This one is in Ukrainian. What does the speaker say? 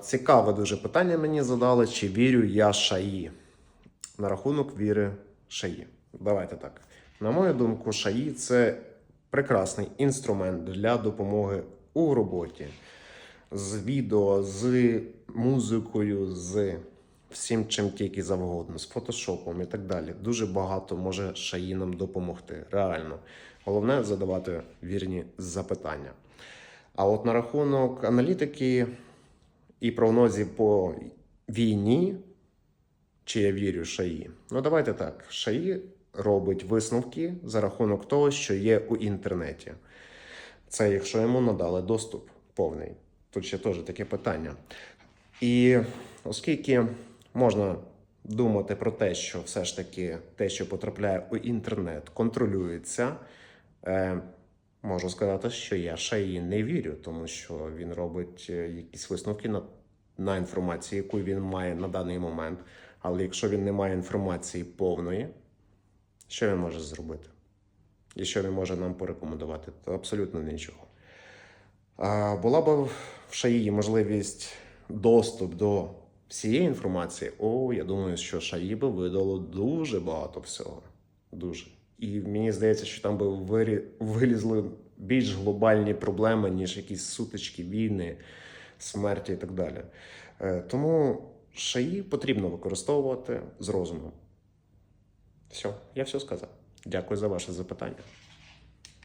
Цікаве дуже питання мені задали, чи вірю я шаї. На рахунок віри шаї. Давайте так. На мою думку, шаї це прекрасний інструмент для допомоги у роботі з відео, з музикою, з всім чим тільки завгодно, з фотошопом і так далі. Дуже багато може шаї нам допомогти. Реально. Головне задавати вірні запитання. А от на рахунок аналітики і прогнозів по війні, чи я вірю шаї? Ну, давайте так. Шаї робить висновки за рахунок того, що є у інтернеті. Це якщо йому надали доступ повний. Тут ще теж таке питання. І оскільки можна думати про те, що все ж таки те, що потрапляє у інтернет, контролюється, е, можу сказати, що я шаї не вірю, тому що він робить е, якісь висновки на, на інформацію, яку він має на даний момент. Але якщо він не має інформації повної, що він може зробити? І що він може нам порекомендувати? То абсолютно нічого. Була б в шаї можливість доступ до всієї інформації, о, я думаю, що шаї би видало дуже багато всього. Дуже. І мені здається, що там би вилізли більш глобальні проблеми, ніж якісь сутички, війни, смерті і так далі. Е, Тому шаї потрібно використовувати з розумом. Все, я все сказав. Дякую за ваше запитання.